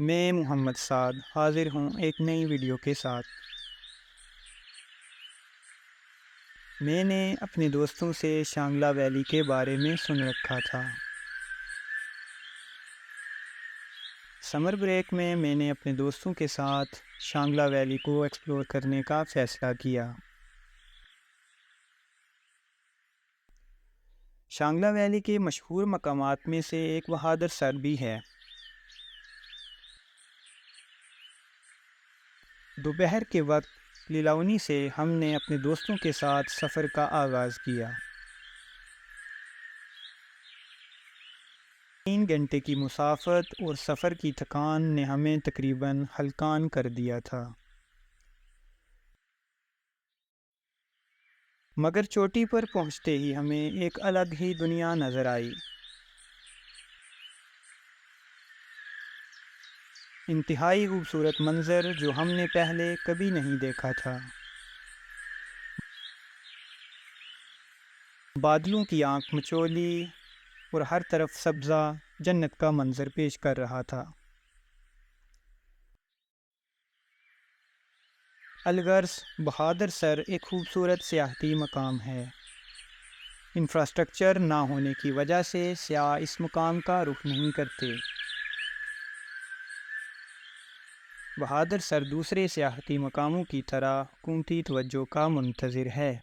मैं मोहम्मद साद हाजिर हूँ एक नई वीडियो के साथ। मैंने अपने दोस्तों से शांगला वैली के बारे में सुन रखा था। समर ब्रेक में मैंने अपने दोस्तों के साथ शांगला वैली को एक्सप्लोर करने का फ़ैसला किया। शांगला वैली के मशहूर मकामात में से एक बहादुर सर भी है। दोपहर के वक्त लीलावनी से हमने अपने दोस्तों के साथ सफ़र का आगाज़ किया। तीन घंटे की मुसाफत और सफ़र की थकान ने हमें तकरीबन हलकान कर दिया था। मगर चोटी पर पहुँचते ही हमें एक अलग ही दुनिया नज़र आई। इंतहाई खूबसूरत मंज़र जो हमने पहले कभी नहीं देखा था। बादलों की आँख मचोली और हर तरफ़ सब्ज़ा जन्नत का मंज़र पेश कर रहा था। अलगर्स बहादुर सर एक खूबसूरत सियाहती मकाम है। इंफ्रास्ट्रक्चर ना होने की वजह से सियाह इस मुकाम का रुख नहीं करते। बहादुर सर दूसरे सियाहती मकामों की तरह हुकूमती तवज्जो का मुंतज़र है।